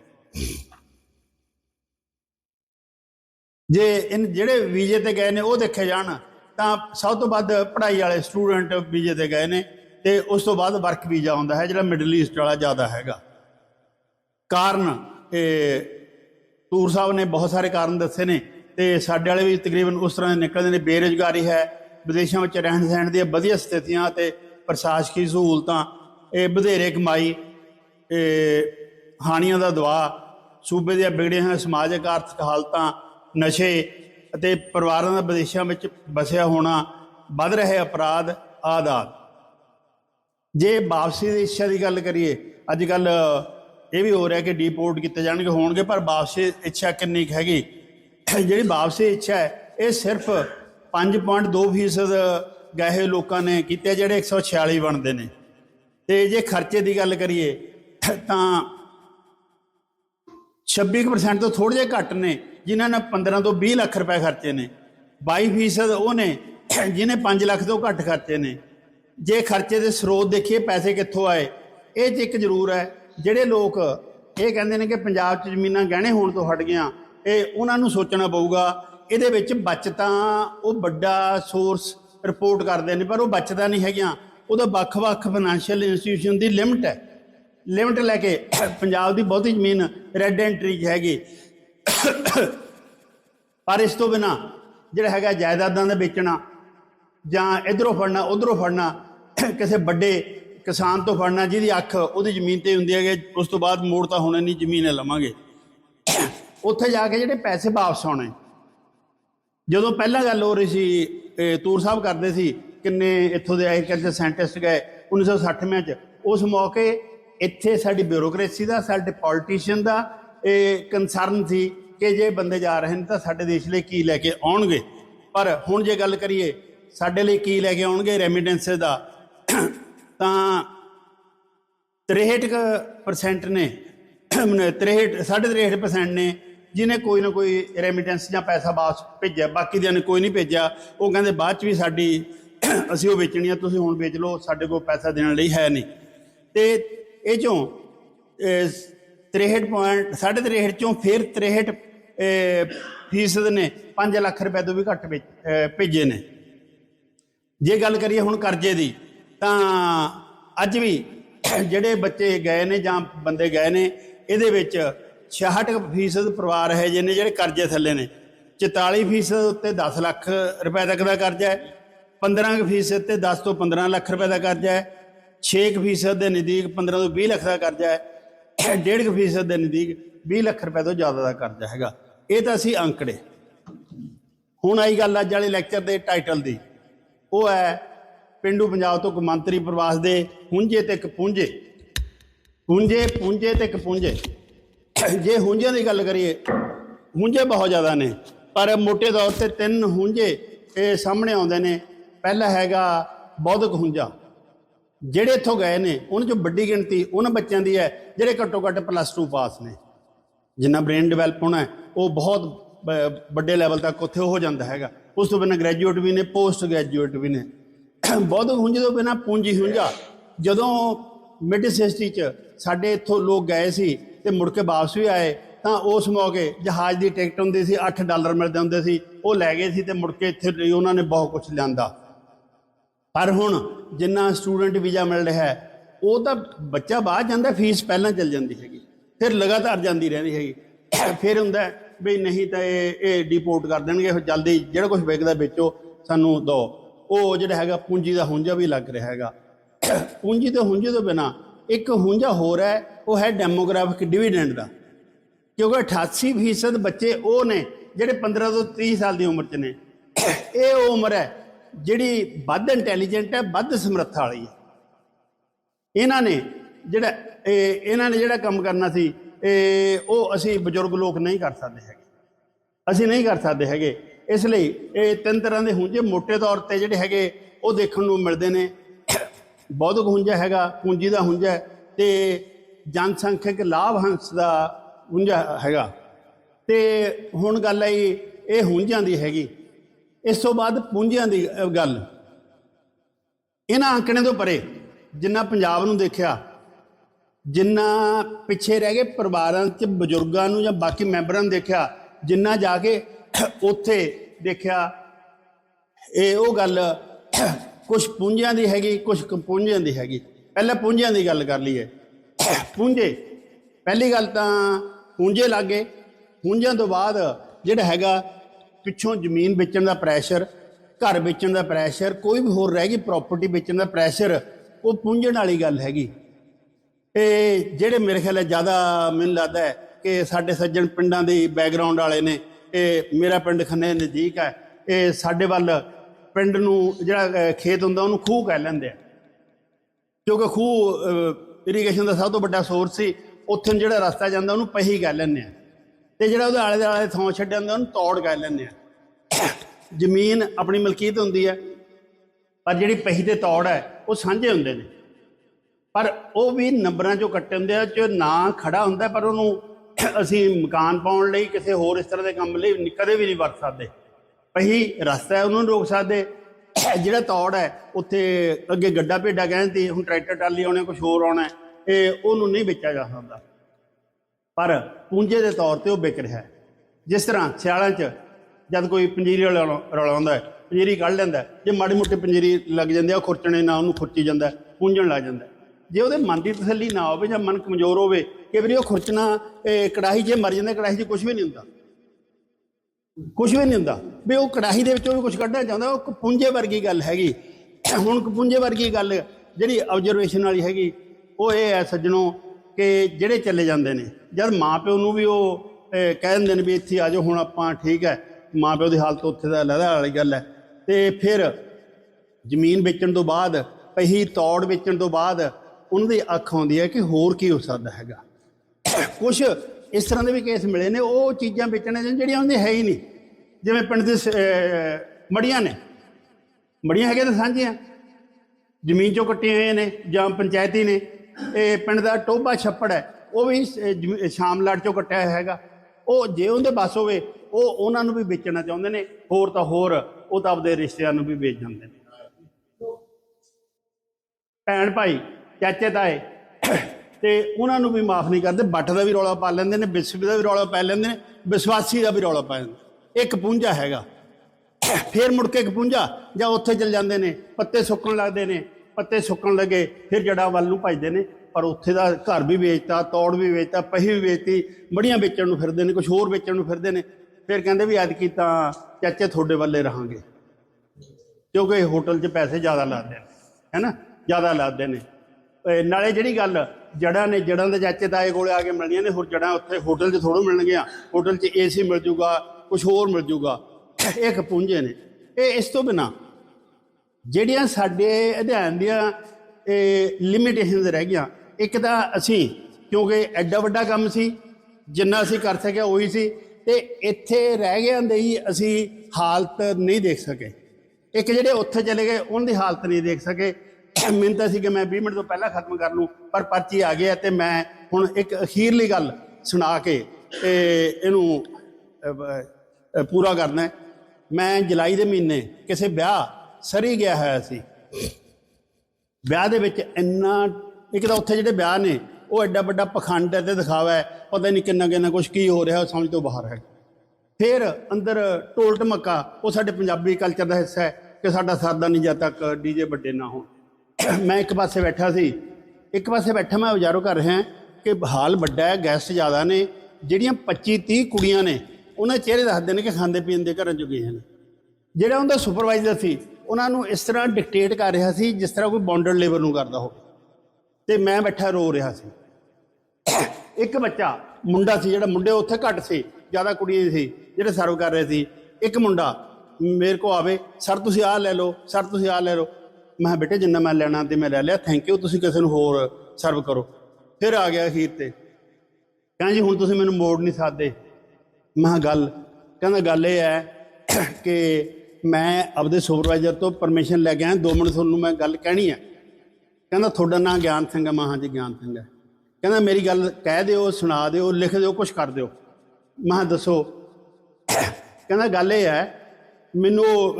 ਜੇ ਇਨ ਜਿਹੜੇ ਵੀਜ਼ੇ ਤੇ ਗਏ ਨੇ, ਉਹ ਦੇਖੇ ਜਾਣ, ਤਾਂ ਸਭ ਤੋਂ ਵੱਧ ਪੜ੍ਹਾਈ ਵਾਲੇ ਸਟੂਡੈਂਟ ਵੀਜ਼ੇ ਤੇ ਗਏ ਨੇ, ਤੇ ਉਸ ਤੋਂ ਬਾਅਦ ਵਰਕ ਵੀਜ਼ਾ ਆਉਂਦਾ ਹੈ, ਜਿਹੜਾ ਮਿਡਲ ਈਸਟ ਵਾਲਾ ਜ਼ਿਆਦਾ ਹੈਗਾ। ਕਾਰਨ ਇਹ ਤੂਰ ਸਾਹਿਬ ਨੇ ਬਹੁਤ ਸਾਰੇ ਕਾਰਨ ਦੱਸੇ ਨੇ ਤੇ ਸਾਡੇ ਵਾਲੇ ਵੀ ਤਕਰੀਬਨ ਉਸ ਤਰ੍ਹਾਂ ਦੇ ਨਿਕਲਦੇ ਨੇ, ਬੇਰੁਜ਼ਗਾਰੀ ਹੈ, ਵਿਦੇਸ਼ਾਂ ਵਿੱਚ ਰਹਿਣ ਸਹਿਣ ਦੀਆਂ ਵਧੀਆ ਸਥਿਤੀਆਂ ਤੇ ਪ੍ਰਸ਼ਾਸਕੀ ਸਹੂਲਤਾਂ, ਇਹ ਵਧੇਰੇ ਕਮਾਈ ਇਹ ਹਾਨੀਆਂ ਦਾ ਦਬਾਅ, ਸੂਬੇ ਦੀਆਂ ਵਿਗੜੀਆਂ ਹੋਈਆਂ ਸਮਾਜਿਕ ਆਰਥਿਕ ਹਾਲਤਾਂ, ਨਸ਼ੇ ਅਤੇ ਪਰਿਵਾਰਾਂ ਦਾ ਵਿਦੇਸ਼ਾਂ ਵਿੱਚ ਵਸਿਆ ਹੋਣਾ ਵੱਧ ਰਹੇ ਅਪਰਾਧ, ਆਦਿ ਜੇ ਵਾਪਸੀ ਦੀ ਇੱਛਾ ਦੀ ਗੱਲ ਕਰੀਏ, ਅੱਜ ਕੱਲ ਇਹ ਵੀ ਹੋ ਰਿਹਾ ਕਿ ਡੀਪੋਰਟ ਕੀਤੇ ਜਾਣਗੇ, ਹੋਣਗੇ, ਪਰ ਵਾਪਸੀ ਇੱਛਾ ਕਿੰਨੀ ਕੁ ਹੈਗੀ? ਜਿਹੜੀ ਵਾਪਸੀ ਇੱਛਾ ਹੈ, ਇਹ ਸਿਰਫ 5.2 ਫੀਸਦ ਗਏ ਲੋਕਾਂ ਨੇ ਕੀਤੇ ਜਿਹੜੇ 146 ਬਣਦੇ ਨੇ। ਤੇ ਜੇ ਖਰਚੇ ਦੀ ਗੱਲ ਕਰੀਏ, ਤਾਂ 26% ਤੋਂ ਥੋੜੇ ਜਿਹਾ ਘੱਟ ਨੇ, ਜਿਨ੍ਹਾਂ ਨੇ 15 ਤੋਂ 20 ਲੱਖ ਰੁਪਏ ਖਰਚੇ ਨੇ। 22 ਫੀਸਦ ਉਹ ਨੇ ਜਿਨੇ 5 ਲੱਖ ਤੋਂ ਘੱਟ ਖਰਚੇ ਨੇ। ਜੇ ਖਰਚੇ ਦੇ ਸਰੋਤ ਦੇਖੀਏ, ਪੈਸੇ ਕਿੱਥੋਂ ਆਏ? ਇਹ 'ਚ ਇੱਕ ਜ਼ਰੂਰ ਹੈ ਜਿਹੜੇ ਲੋਕ ਇਹ ਕਹਿੰਦੇ ਨੇ ਕਿ ਪੰਜਾਬ 'ਚ ਜ਼ਮੀਨਾਂ ਗਹਿਣੇ ਹੋਣ ਤੋਂ ਹਟ ਗਈਆਂ, ਇਹ ਉਹਨਾਂ ਨੂੰ ਸੋਚਣਾ ਪਊਗਾ। ਇਹਦੇ ਵਿੱਚ ਬਚਤਾਂ, ਉਹ ਵੱਡਾ ਸੋਰਸ ਰਿਪੋਰਟ ਕਰਦੇ ਨੇ, ਪਰ ਉਹ ਬਚਤਾਂ ਨਹੀਂ ਹੈਗੀਆਂ। ਉਹਦਾ ਵੱਖ-ਵੱਖ ਫਾਈਨੈਂਸ਼ੀਅਲ ਇੰਸਟੀਟਿਊਸ਼ਨ ਦੀ ਲਿਮਟ ਹੈ। ਲਿਮਟ ਲੈ ਕੇ ਪੰਜਾਬ ਦੀ ਬਹੁਤੀ ਜ਼ਮੀਨ ਰੈੱਡ ਐਂਟਰੀ 'ਚ ਹੈਗੀ। ਪਰ ਇਸ ਤੋਂ ਬਿਨਾ ਜਿਹੜਾ ਹੈਗਾ ਜਾਇਦਾਦਾਂ ਦਾ ਵੇਚਣਾ ਜਾਂ ਇਧਰੋਂ ਫੜਨਾ, ਉਧਰੋਂ ਫੜਨਾ, ਕਿਸੇ ਵੱਡੇ ਕਿਸਾਨ ਤੋਂ ਫੜਨਾ, ਜਿਹਦੀ ਅੱਖ ਉਹਦੀ ਜ਼ਮੀਨ ਤੇ ਹੁੰਦੀ ਹੈਗੇ, ਉਸ ਤੋਂ ਬਾਅਦ ਮੋੜ ਤਾਂ ਹੋਣਾ ਨਹੀਂ ਜ਼ਮੀਨ ਲਵਾਂਗੇ। ਉੱਥੇ ਜਾ ਕੇ ਜਿਹੜੇ ਪੈਸੇ ਵਾਪਸ ਆਉਣੇ। ਜਦੋਂ ਪਹਿਲਾਂ ਗੱਲ ਹੋ ਰਹੀ ਸੀ ਤੂਰ ਸਾਹਿਬ ਕਰਦੇ ਸੀ, ਕਿੰਨੇ ਇੱਥੋਂ ਦੇ ਐਗਰੀਕਲਚਰ ਸਾਇੰਟਿਸਟ ਗਏ 1960 ਚ। ਉਸ ਮੌਕੇ ਇੱਥੇ ਸਾਡੀ ਬਿਊਰੋਕ੍ਰੇਸੀ ਦਾ, ਸਾਡੇ ਪੋਲੀਟੀਸ਼ੀਅਨ ਦਾ ਇਹ ਕੰਸਰਨ ਸੀ ਕਿ ਜੇ ਬੰਦੇ ਜਾ ਰਹੇ ਨੇ ਤਾਂ ਸਾਡੇ ਦੇਸ਼ ਲਈ ਕੀ ਲੈ ਕੇ ਆਉਣਗੇ। ਪਰ ਹੁਣ ਜੇ ਗੱਲ ਕਰੀਏ, ਸਾਡੇ ਲਈ ਕੀ ਲੈ ਕੇ ਆਉਣਗੇ ਰੈਮਿਟੈਂਸ ਦਾ? ਤਾਂ 63% ਨੇ 63 63% ਨੇ ਜਿਨੇ ਕੋਈ ਨਾ ਕੋਈ ਰੈਮਿਟੈਂਸ ਜਾਂ ਪੈਸਾ ਵਾਪਸ ਭੇਜਿਆ ਬਾਕੀ ਦਿਆਂ ਨੇ ਕੋਈ ਨਹੀਂ ਭੇਜਿਆ ਉਹ ਕਹਿੰਦੇ ਬਾਅਦ ਚ ਵੀ ਸਾਡੀ ਅਸੀਂ ਉਹ ਵੇਚਣੀ ਆ ਤੁਸੀਂ ਹੁਣ ਵੇਚ ਲਓ ਸਾਡੇ ਕੋਲ ਪੈਸਾ ਦੇਣ ਲਈ ਹੈ ਨਹੀਂ। ਤੇ ਇਹ ਚੋਂ ਅਹ, 63 ਪੁਆਇੰਟ 63 ਚੋਂ ਫਿਰ 63 ਫੀਸਦ ਨੇ 5 ਲੱਖ ਰੁਪਏ ਤੋਂ ਵੀ ਘੱਟ ਵੇਚ- ਭੇਜੇ ਨੇ। ਜੇ ਗੱਲ ਕਰੀਏ ਹੁਣ ਕਰਜ਼ੇ ਦੀ ਤਾਂ ਅੱਜ ਵੀ ਜਿਹੜੇ ਬੱਚੇ ਗਏ ਨੇ ਜਾਂ ਬੰਦੇ ਗਏ ਨੇ, ਇਹਦੇ ਵਿੱਚ 66% ਫੀਸਦ ਪਰਿਵਾਰ ਹੈ ਜਿਹਨੇ ਜਿਹੜੇ ਕਰਜ਼ੇ ਥੱਲੇ ਨੇ। 44% ਫੀਸਦ ਉੱਤੇ 10 ਲੱਖ ਰੁਪਏ ਤੱਕ ਦਾ ਕਰਜ਼ਾ ਹੈ 15% ਫੀਸਦ ਤੇ 10 ਤੋਂ 15 ਲੱਖ ਰੁਪਏ ਦਾ ਕਰਜ਼ਾ ਹੈ 6% ਫੀਸਦ ਦੇ ਨਜ਼ਦੀਕ 15 ਤੋਂ 20 ਲੱਖ ਦਾ ਕਰਜ਼ਾ ਹੈ 1.5% ਫੀਸਦ ਦੇ ਨਜ਼ਦੀਕ 20 ਲੱਖ ਰੁਪਏ ਤੋਂ ਜ਼ਿਆਦਾ ਦਾ ਕਰਜ਼ਾ ਹੈਗਾ। ਇਹ ਤਾਂ ਸੀ ਅੰਕੜੇ। ਹੁਣ ਆਈ ਗੱਲ ਅੱਜ ਵਾਲੇ ਲੈਕਚਰ ਦੇ ਟਾਈਟਲ ਦੀ। ਉਹ ਹੈ ਪਿੰਡੂ ਪੰਜਾਬ ਤੋਂ ਕੌਮਾਂਤਰੀ ਪ੍ਰਵਾਸ ਦੇ ਹੁੰਜੇ ਤੇ ਕਪੁੰਜੇ ਹੁੰਜੇ ਪੁੰਜੇ ਤੇ ਕਪੁੰਜੇ ਜੇ ਹੁੰਜਿਆਂ ਦੀ ਗੱਲ ਕਰੀਏ ਹੁੰਜੇ ਬਹੁਤ ਜ਼ਿਆਦਾ ਨੇ, ਪਰ ਮੋٹے ਤੌਰ ਤੇ ਤਿੰਨ ਹੁੰਝੇ ਇਹ ਸਾਹਮਣੇ ਆਉਂਦੇ ਨੇ। ਪਹਿਲਾ ਹੈਗਾ ਬੌਧਿਕ ਹੁੰਝਾ। ਜਿਹੜੇ ਇੱਥੋਂ ਗਏ ਨੇ, ਉਹਨਾਂ ਚੋਂ ਵੱਡੀ ਗਿਣਤੀ ਉਹਨਾਂ ਬੱਚਿਆਂ ਦੀ ਹੈ, ਜਿਹੜੇ ਘੱਟੋ ਘੱਟ ਪਲੱਸ 2 ਪਾਸ ਨੇ। ਜਿੰਨਾ ਬ੍ਰੇਨ ਡਿਵੈਲਪ ਹੋਣਾ ਉਹ ਬਹੁਤ ਬ- ਵੱਡੇ ਲੈਵਲ ਤੱਕ ਉੱਥੇ ਹੋ ਜਾਂਦਾ ਹੈਗਾ। ਉਸ ਤੋਂ ਬਿਨਾਂ ਗ੍ਰੈਜੂਏਟ ਵੀ ਨੇ ਪੋਸਟ ਗ੍ਰੈਜੂਏਟ ਵੀ ਨੇ। ਬਹੁਤ ਹੁੰਜੇ ਤੋਂ ਬਿਨਾਂ ਪੂੰਜੀ ਹੁੰਜਾ ਜਦੋਂ ਮਿਡ ਸਿਸਟੀ ਚ ਸਾਡੇ ਇੱਥੋਂ ਲੋਕ ਗਏ ਸੀ ਤੇ ਮੁੜ ਕੇ ਵਾਪਸ ਵੀ ਆਏ, ਤਾਂ ਉਸ ਮੌਕੇ ਜਹਾਜ਼ ਦੀ ਟਿਕਟ ਹੁੰਦੀ ਸੀ 8 ਡਾਲਰ ਮਿਲਦੇ ਹੁੰਦੇ ਸੀ, ਉਹ ਲੈ ਗਏ ਸੀ ਤੇ ਮੁੜ ਕੇ ਇੱਥੇ ਉਹਨਾਂ ਨੇ ਬਹੁਤ ਕੁਝ ਲਿਆਂਦਾ। ਪਰ ਹੁਣ ਜਿੰਨਾ ਸਟੂਡੈਂਟ ਵੀਜ਼ਾ ਮਿਲ ਰਿਹਾ ਹੈ, ਉਹ ਤਾਂ ਬੱਚਾ ਬਾਹਰ ਜਾਂਦਾ, ਫੀਸ ਪਹਿਲਾਂ ਚੱਲ ਜਾਂਦੀ ਹੈਗੀ, ਫਿਰ ਲਗਾਤਾਰ ਜਾਂਦੀ ਰਹਿੰਦੀ ਹੈਗੀ। ਫਿਰ ਹੁੰਦਾ ਵੀ ਨਹੀਂ ਤਾਂ ਇਹ ਇਹ ਡਿਪੋਰਟ ਕਰ ਦੇਣਗੇ ਜਲਦੀ ਜਿਹੜਾ ਕੁਝ ਵੇਚਦਾ ਵੇਚੋ, ਸਾਨੂੰ ਦੋ ਉਹ ਜਿਹੜਾ ਹੈਗਾ ਪੂੰਜੀ ਦਾ ਹੁੰਜਾ ਵੀ ਲੱਗ ਰਿਹਾ ਹੈਗਾ। ਪੂੰਜੀ ਤੇ ਹੁੰਜੇ ਤੋਂ ਬਿਨਾ ਇੱਕ ਹੁੰਜਾ ਹੋਰ ਹੈ, ਉਹ ਹੈ ਡੈਮੋਗ੍ਰਾਫਿਕ ਡਿਵੀਡੈਂਡ ਦਾ। ਕਿਉਂਕਿ 88% ਬੱਚੇ ਉਹ ਨੇ ਜਿਹੜੇ 15 ਤੋਂ 30 ਸਾਲ ਦੀ ਉਮਰ 'ਚ ਨੇ। ਇਹ ਉਹ ਉਮਰ ਹੈ ਜਿਹੜੀ ਵੱਧ ਇੰਟੈਲੀਜੈਂਟ ਹੈ, ਵੱਧ ਸਮਰੱਥਾ ਵਾਲੀ ਹੈ। ਇਹਨਾਂ ਨੇ ਜਿਹੜਾ, ਇਹ ਇਹਨਾਂ ਨੇ ਜਿਹੜਾ ਕੰਮ ਕਰਨਾ ਸੀ, ਇਹ ਉਹ ਅਸੀਂ ਬਜ਼ੁਰਗ ਲੋਕ ਨਹੀਂ ਕਰ ਸਕਦੇ ਹੈਗੇ। ਅਸੀਂ ਨਹੀਂ ਕਰ ਸਕਦੇ ਹੈਗੇ। ਇਸ ਲਈ ਇਹ ਤਿੰਨ ਤਰ੍ਹਾਂ ਦੇ ਹੁੰਜੇ ਮੋٹے ਤੌਰ ਤੇ ਜਿਹੜੇ ਹੈਗੇ, ਉਹ ਦੇਖਣ ਨੂੰ ਮਿਲਦੇ ਨੇ। ਬੌਧਿਕ ਹੁੰਜਾ ਹੈਗਾ, ਪੂੰਜੀ ਦਾ ਹੁੰਜਾ ਹੈ ਤੇ ਜਨਸੰਖਿਅਕ ਲਾਭ ਹੰਸ ਦਾ ਹੁੰਜਾ ਹੈਗਾ। ਤੇ ਹੁਣ ਗੱਲ ਆਈ ਇਹ ਹੁੰਜਾਂ ਦੀ ਹੈਗੀ। ਇਸ ਤੋਂ ਬਾਅਦ ਪੂੰਜਿਆਂ ਦੀ ਗੱਲ। ਇਹਨਾਂ ਅੰਕੜੇ ਤੋਂ ਪਰੇ ਜਿੰਨਾ ਪੰਜਾਬ ਨੂੰ ਦੇਖਿਆ, ਜਿੰਨਾ ਪਿੱਛੇ ਰਹਿ ਗਏ ਪਰਿਵਾਰਾਂ 'ਚ ਬਜ਼ੁਰਗਾਂ ਨੂੰ ਜਾਂ ਬਾਕੀ ਮੈਂਬਰਾਂ ਨੂੰ ਦੇਖਿਆ, ਜਿੰਨਾ ਜਾ ਕੇ ਉੱਥੇ ਦੇਖਿਆ, ਇਹ ਉਹ ਗੱਲ ਕੁਝ ਪੁੰਜਿਆਂ ਦੀ ਹੈਗੀ ਕੁਝ ਕਪੁੰਜਿਆਂ ਦੀ ਹੈਗੀ। ਪਹਿਲਾਂ ਪੁੰਜਿਆਂ ਦੀ ਗੱਲ ਕਰ ਲਈਏ। ਪੁੰਜੇ ਪਹਿਲੀ ਗੱਲ ਤਾਂ ਪੁੰਜੇ ਲੱਗੇ ਪੁੰਜਿਆਂ ਤੋਂ ਬਾਅਦ ਜਿਹੜਾ ਹੈਗਾ, ਪਿੱਛੋਂ ਜ਼ਮੀਨ ਵੇਚਣ ਦਾ ਪ੍ਰੈਸ਼ਰ ਘਰ ਵੇਚਣ ਦਾ ਪ੍ਰੈਸ਼ਰ ਕੋਈ ਵੀ ਹੋਰ ਰਹਿ ਗਈ ਪ੍ਰਾਪਰਟੀ ਵੇਚਣ ਦਾ ਪ੍ਰੈਸ਼ਰ ਉਹ ਪੁੰਜਣ ਵਾਲੀ ਗੱਲ ਹੈਗੀ। ਇਹ ਜਿਹੜੇ ਮੇਰੇ ਖਿਆਲ ਹੈ ਜ਼ਿਆਦਾ ਮੈਨੂੰ ਲੱਗਦਾ ਹੈ ਕਿ ਸਾਡੇ ਸੱਜਣ ਪਿੰਡਾਂ ਦੇ ਬੈਕਗ੍ਰਾਉਂਡ ਵਾਲੇ ਨੇ ਇਹ ਮੇਰਾ ਪਿੰਡ ਖੰਨੇ ਨਜ਼ਦੀਕ ਹੈ। ਇਹ ਸਾਡੇ ਵੱਲ ਪਿੰਡ ਨੂੰ ਜਿਹੜਾ ਖੇਤ ਹੁੰਦਾ, ਉਹਨੂੰ ਖੂਹ ਕਹਿ ਲੈਂਦੇ ਆ। ਕਿਉਂਕਿ ਖੂਹ ਇਰੀਗੇਸ਼ਨ ਦਾ ਸਭ ਤੋਂ ਵੱਡਾ ਸੋਰਸ ਸੀ। ਉੱਥੇ ਜਿਹੜਾ ਰਸਤਾ ਜਾਂਦਾ, ਉਹਨੂੰ ਪਹੀ ਕਹਿ ਲੈਂਦੇ ਆ। ਤੇ ਜਿਹੜਾ ਉਹਦੇ ਆਲੇ ਦੁਆਲੇ ਥਾਂ ਛੱਡਿਆ ਹੁੰਦਾ, ਉਹਨੂੰ ਤੌੜ ਕਹਿ ਲੈਂਦੇ ਆ। ਜ਼ਮੀਨ ਆਪਣੀ ਮਲਕੀਤ ਹੁੰਦੀ ਹੈ, ਪਰ ਜਿਹੜੀ ਪਹੀ ਤੇ ਤੌੜ ਹੈ, ਉਹ ਸਾਂਝੇ ਹੁੰਦੇ ਨੇ। ਪਰ ਉਹ ਵੀ ਨੰਬਰਾਂ ਚੋਂ ਕੱਟੇ ਹੁੰਦੇ ਆ ਚ ਨਾਂ ਖੜਾ ਹੁੰਦਾ, ਪਰ ਉਹਨੂੰ ਅਸੀਂ ਮਕਾਨ ਪਾਉਣ ਲਈ ਕਿਸੇ ਹੋਰ ਇਸ ਤਰ੍ਹਾਂ ਦੇ ਕੰਮ ਲਈ ਕਦੇ ਵੀ ਨਹੀਂ ਵਰਤ ਸਕਦੇ। ਪਹੀ ਰਸਤਾ ਹੈ ਉਹਨੂੰ ਨੀ ਰੋਕ ਸਕਦੇ। ਜਿਹੜਾ ਤੌੜ ਹੈ ਉੱਥੇ ਅੱਗੇ ਗੱਡਾ ਭੇਡਾ ਕਹਿੰਦੇ ਹੁਣ ਟਰੈਕਟਰ ਟਾਲੀ ਆਉਣੇ ਕੁਝ ਹੋਰ ਆਉਣਾ ਹੈ, ਇਹ ਉਹਨੂੰ ਨਹੀਂ ਵੇਚਿਆ ਜਾ ਸਕਦਾ। ਪਰ ਪੂੰਜੇ ਦੇ ਤੌਰ ਤੇ ਉਹ ਵਿਕ ਰਿਹਾ ਹੈ। ਜਿਸ ਤਰ੍ਹਾਂ ਸਿਆਲਾਂ 'ਚ ਜਦ ਕੋਈ ਪੰਜੀਰੀ ਰਲਾ- ਰਲਾਉਂਦਾ ਹੈ ਪੰਜੀਰੀ ਕੱਢ ਲੈਂਦਾ ਜੇ ਮਾੜੀ ਮੋਟੀ ਪੰਜੀਰੀ ਲੱਗ ਜਾਂਦੀ ਆ ਉਹ ਖੁਰਚਣੇ ਨਾਲ ਉਹਨੂੰ ਖੁਰਚੀ ਜਾਂਦਾ ਹੈ, ਪੂੰਝਣ ਲੱਗ ਜਾਂਦਾ ਜੇ ਉਹਦੇ ਮਨ ਦੀ ਤਸੱਲੀ ਨਾ ਹੋਵੇ ਜਾਂ ਮਨ ਕਮਜ਼ੋਰ ਹੋਵੇ ਕਿ ਵੀਰੇ ਉਹ ਖੁਰਚਣਾ, ਇਹ ਕੜਾਹੀ 'ਚ ਮਰ ਜਾਂਦਾ, ਕੜਾਹੀ 'ਚ ਕੁਝ ਵੀ ਨਹੀਂ ਹੁੰਦਾ। ਕੁਝ ਵੀ ਨਹੀਂ ਹੁੰਦਾ। ਵੀ ਉਹ ਕੜਾਹੀ ਦੇ ਵਿੱਚੋਂ ਵੀ ਕੁਝ ਕੱਢਣਾ ਚਾਹੁੰਦਾ, ਉਹ ਕਪੁੰਜੇ ਵਰਗੀ ਗੱਲ ਹੈਗੀ। ਹੁਣ ਕਪੁੰਜੇ ਵਰਗੀ ਗੱਲ, ਜਿਹੜੀ ਆਬਜ਼ਰਵੇਸ਼ਨ ਵਾਲੀ ਹੈਗੀ, ਉਹ ਇਹ ਹੈ ਸੱਜਣੋ ਕਿ ਜਿਹੜੇ ਚੱਲੇ ਜਾਂਦੇ ਨੇ, ਜਦ ਮਾਪਿਓ ਨੂੰ ਵੀ ਉਹ ਕਹਿ ਦਿੰਦੇ ਨੇ ਵੀ ਇੱਥੇ ਆ ਜਾਓ, ਹੁਣ ਆਪਾਂ ਠੀਕ ਹੈ, ਮਾਪਿਓ ਦੀ ਹਾਲਤ ਉੱਥੇ ਦਾ ਲਹਿਦਾ ਵਾਲੀ ਗੱਲ ਹੈ। ਤੇ ਫਿਰ ਜ਼ਮੀਨ ਵੇਚਣ ਤੋਂ ਬਾਅਦ, ਪਹੀ ਤੌੜ ਵੇਚਣ ਤੋਂ ਬਾਅਦ, ਉਹਨਾਂ ਦੀ ਅੱਖ ਆਉਂਦੀ ਹੈ ਕਿ ਹੋਰ ਕੀ ਹੋ ਸਕਦਾ ਹੈਗਾ। ਕੁਝ ਇਸ ਤਰ੍ਹਾਂ ਦੇ ਵੀ ਕੇਸ ਮਿਲੇ ਨੇ, ਉਹ ਚੀਜ਼ਾਂ ਵੇਚਣੇ ਜਿਹੜੀਆਂ ਉਹਦੇ ਹੈ ਹੀ ਨਹੀਂ। ਜਿਵੇਂ ਪਿੰਡ ਦੇ ਮੜੀਆਂ ਨੇ। ਮੜੀਆਂ ਹੈਗੇ ਤਾਂ ਸਾਂਝੀਆਂ। ਜ਼ਮੀਨ ਚੋਂ ਕੱਟੇ ਹੋਏ ਨੇ, ਜਾਂ ਪੰਚਾਇਤੀ ਨੇ। ਇਹ ਪਿੰਡ ਦਾ ਟੋਬਾ ਛੱਪੜ ਹੈ, ਉਹ ਵੀ ਸ਼ਾਮ ਲੜ ਚੋਂ ਕੱਟਿਆ ਹੋਇਆ ਹੈਗਾ। ਉਹ ਜੇ ਉਹਦੇ ਬਸ ਹੋਵੇ, ਉਹ ਉਹਨਾਂ ਨੂੰ ਵੀ ਵੇਚਣਾ ਚਾਹੁੰਦੇ ਨੇ, ਹੋਰ ਤਾਂ ਹੋਰ, ਉਹ ਤਾਂ ਆਪਦੇ ਰਿਸ਼ਤਿਆਂ ਨੂੰ ਵੀ ਵੇਚ ਜਾਂਦੇ ਨੇ। ਭੈਣ ਭਾਈ, ਚਾਚੇ ਤਾਏ ਤੇ ਉਹਨਾਂ ਨੂੰ ਵੀ ਮਾਫ ਨਹੀਂ ਕਰਦੇ, ਬੱਟ ਦਾ ਵੀ ਰੌਲਾ ਪਾ ਲੈਂਦੇ ਨੇ ਬਿਸਵੀ ਦਾ ਵੀ ਰੌਲਾ ਪਾ ਲੈਂਦੇ ਨੇ, ਵਿਸ਼ਵਾਸੀ ਦਾ ਵੀ ਰੌਲਾ ਪਾ ਲੈਂਦੇ ਇੱਕ ਪੁੰਜਾ ਹੈਗਾ। ਫੇਰ ਮੁੜ ਕੇ ਇੱਕ ਪੁੰਜਾ ਜਾਂ ਉੱਥੇ ਚਲ ਜਾਂਦੇ ਨੇ, ਪੱਤੇ ਸੁੱਕਣ ਲੱਗਦੇ ਨੇ, ਪੱਤੇ ਸੁੱਕਣ ਲੱਗੇ, ਫਿਰ ਜੜਾ ਵੱਲ ਨੂੰ ਭਜਦੇ ਨੇ, ਪਰ ਉੱਥੇ ਦਾ ਘਰ ਵੀ ਵੇਚਤਾ, ਤੋੜ ਵੀ ਵੇਚਤਾ, ਪਹੀ ਵੀ ਵੇਚਤੀ, ਬੜੀਆਂ ਵੇਚਣ ਨੂੰ ਫਿਰਦੇ ਨੇ ਕੁਝ ਹੋਰ ਵੇਚਣ ਨੂੰ ਫਿਰਦੇ ਨੇ। ਫਿਰ ਕਹਿੰਦੇ ਵੀ ਐਤਕੀ ਤਾਂ ਚਾਚੇ ਤੁਹਾਡੇ ਵੱਲੇ ਰਹਾਂਗੇ। ਕਿਉਂਕਿ ਹੋਟਲ 'ਚ ਪੈਸੇ ਜ਼ਿਆਦਾ ਲੱਗਦੇ ਨੇ ਹੈਨਾ ਜ਼ਿਆਦਾ ਲੱਗਦੇ ਨੇ। ਨਾਲੇ ਜਿਹੜੀ ਗੱਲ ਜੜਾਂ ਨੇ ਜੜਾਂ ਦੇ ਚਾਚੇ ਤਾਏ ਕੋਲੇ ਆ ਕੇ ਮਿਲਣੀਆਂ ਨੇ, ਹੋਰ ਜੜਾਂ ਉੱਥੇ ਹੋਟਲ 'ਚ ਥੋੜ੍ਹਾ ਮਿਲਣਗੀਆਂ। ਹੋਟਲ 'ਚ ਏਸੀ ਮਿਲ ਜੂਗਾ ਕੁਝ ਹੋਰ ਮਿਲ ਜੂਗਾ। ਇਹ ਖਪੂੰਜੇ ਨੇ। ਇਹ ਇਸ ਤੋਂ ਬਿਨਾ ਜਿਹੜੀਆਂ ਸਾਡੇ ਅਧਿਐਨ ਦੀਆਂ ਲਿਮਿਟੇਸ਼ਨਸ ਰਹਿ ਗਈਆਂ। ਇੱਕ ਤਾਂ ਅਸੀਂ, ਕਿਉਂਕਿ ਐਡਾ ਵੱਡਾ ਕੰਮ ਸੀ, ਜਿੰਨਾ ਅਸੀਂ ਕਰ ਸਕਿਆ ਉਹੀ ਸੀ, ਤੇ ਇੱਥੇ ਰਹਿ ਗਿਆ ਦੇ ਹੀ ਅਸੀਂ ਹਾਲਤ ਨਹੀਂ ਦੇਖ ਸਕੇ। ਇੱਕ ਜਿਹੜੇ ਉੱਥੇ ਚਲੇ ਗਏ, ਉਹਨਾਂ ਦੀ ਹਾਲਤ ਨਹੀਂ ਦੇਖ ਸਕੇ। ਮੈਨੂੰ ਤਾਂ ਸੀ ਕਿ ਮੈਂ 20 ਮਿੰਟ ਤੋਂ ਪਹਿਲਾਂ ਖਤਮ ਕਰ ਲੂੰ, ਪਰ ਪਰਚੀ ਆ ਗਿਆ ਤੇ ਮੈਂ ਹੁਣ ਇੱਕ ਅਖੀਰਲੀ ਗੱਲ ਸੁਣਾ ਕੇ ਤੇ ਇਹਨੂੰ ਪੂਰਾ ਕਰਨਾ ਮੈਂ ਜੁਲਾਈ ਦੇ ਮਹੀਨੇ ਕਿਸੇ ਵਿਆਹ, ਸਰੀ ਗਿਆ ਹੋਇਆ ਸੀ। ਵਿਆਹ ਦੇ ਵਿੱਚ ਇੰਨਾ, ਇੱਕ ਤਾਂ ਉੱਥੇ ਜਿਹੜੇ ਵਿਆਹ ਨੇ, ਉਹ ਐਡਾ ਵੱਡਾ ਪਖੰਡ ਹੈ ਤੇ ਦਿਖਾਵਾ ਹੈ, ਪਤਾ ਨਹੀਂ ਕਿੰਨਾ ਕਿੰਨਾ ਕੁਝ ਕੀ ਹੋ ਰਿਹਾ, ਉਹ ਸਮਝ ਤੋਂ ਬਾਹਰ ਹੈ। ਫਿਰ ਅੰਦਰ ਢੋਲ ਢਮੱਕਾ ਉਹ ਸਾਡੇ ਪੰਜਾਬੀ ਕਲਚਰ ਦਾ ਹਿੱਸਾ ਹੈ ਕਿ ਸਾਡਾ ਸਾਦਾ ਨਹੀਂ ਜਦ ਤੱਕ ਡੀਜੇ ਵੱਡੇ ਨਾ ਹੋਣ। ਮੈਂ ਇੱਕ ਪਾਸੇ ਬੈਠਾ ਸੀ। ਇੱਕ ਪਾਸੇ ਬੈਠਾ ਮੈਂ ਵਿਚਾਰੋ ਕਰ ਰਿਹਾ ਕਿ ਹਾਲ ਵੱਡਾ ਹੈ ਗੈਸਟ ਜ਼ਿਆਦਾ ਨੇ। ਜਿਹੜੀਆਂ 25 30 ਕੁੜੀਆਂ ਨੇ, ਉਹਨਾਂ ਚਿਹਰੇ ਦੱਸਦੇ ਨੇ ਕਿ ਖਾਂਦੇ ਪੀਣ ਦੇ ਘਰਾਂ ਚੋਂ ਗਏ ਹਨ। ਜਿਹੜਾ ਉਹਦਾ ਸੁਪਰਵਾਈਜ਼ਰ ਸੀ, ਉਹਨਾਂ ਨੂੰ ਇਸ ਤਰ੍ਹਾਂ ਡਿਕਟੇਟ ਕਰ ਰਿਹਾ ਸੀ, ਜਿਸ ਤਰ੍ਹਾਂ ਕੋਈ ਬੌਂਡਡ ਲੇਬਰ ਨੂੰ ਕਰਦਾ ਹੋਵੇ। ਤੇ ਮੈਂ ਬੈਠਾ ਰੋ ਰਿਹਾ ਸੀ। ਇੱਕ ਬੱਚਾ, ਮੁੰਡਾ ਸੀ, ਜਿਹੜਾ ਮੁੰਡੇ ਉੱਥੇ ਘੱਟ ਸੀ, ਜ਼ਿਆਦਾ ਕੁੜੀਆਂ ਸੀ, ਜਿਹੜੇ ਸਰਵ ਕਰ ਰਹੇ ਸੀ। ਇੱਕ ਮੁੰਡਾ, ਮੇਰੇ ਕੋ ਆਵੇ ਸਰ ਤੁਸੀਂ ਆਹ ਲੈ ਲਓ ਸਰ ਤੁਸੀਂ ਆਹ ਲੈ ਲਓ। ਮੈਂ ਕਿਹਾ, ਬੇਟੇ ਜਿੰਨਾ ਮੈਂ ਲੈਣਾ ਤੇ ਮੈਂ ਲੈ ਲਿਆ ਥੈਂਕ ਯੂ ਤੁਸੀਂ ਕਿਸੇ ਨੂੰ ਹੋਰ ਸਰਵ ਕਰੋ। ਫਿਰ ਆ ਗਿਆ ਅਖੀਰ ਤੇ। ਕਹਿੰਦਾ ਜੀ ਹੁਣ ਤੁਸੀਂ ਮੈਨੂੰ ਮੋੜ ਨਹੀਂ ਸਕਦੇ। ਮੈਂ ਗੱਲ ਕਹਿੰਦਾ ਗੱਲ ਇਹ ਹੈ ਕਿ ਮੈਂ ਆਪਦੇ ਸੁਪਰਵਾਈਜ਼ਰ ਤੋਂ ਪਰਮਿਸ਼ਨ ਲੈ ਕੇ ਆਇਆ 2 ਮਿੰਟ ਤੁਹਾਨੂੰ ਮੈਂ ਗੱਲ ਕਹਿਣੀ ਹੈ। ਕਹਿੰਦਾ ਤੁਹਾਡਾ ਨਾਂ ਗਿਆਨ ਸਿੰਘ ਹੈ। ਮੈਂ ਕਿਹਾ, ਹਾਂਜੀ ਗਿਆਨ ਸਿੰਘ ਹੈ। ਕਹਿੰਦਾ ਮੇਰੀ ਗੱਲ ਕਹਿ ਦਿਓ ਸੁਣਾ ਦਿਓ ਲਿਖ ਦਿਓ ਕੁਝ ਕਰ ਦਿਓ। ਮੈਂ ਦੱਸੋ। ਕਹਿੰਦਾ ਗੱਲ ਇਹ ਹੈ ਮੈਨੂੰ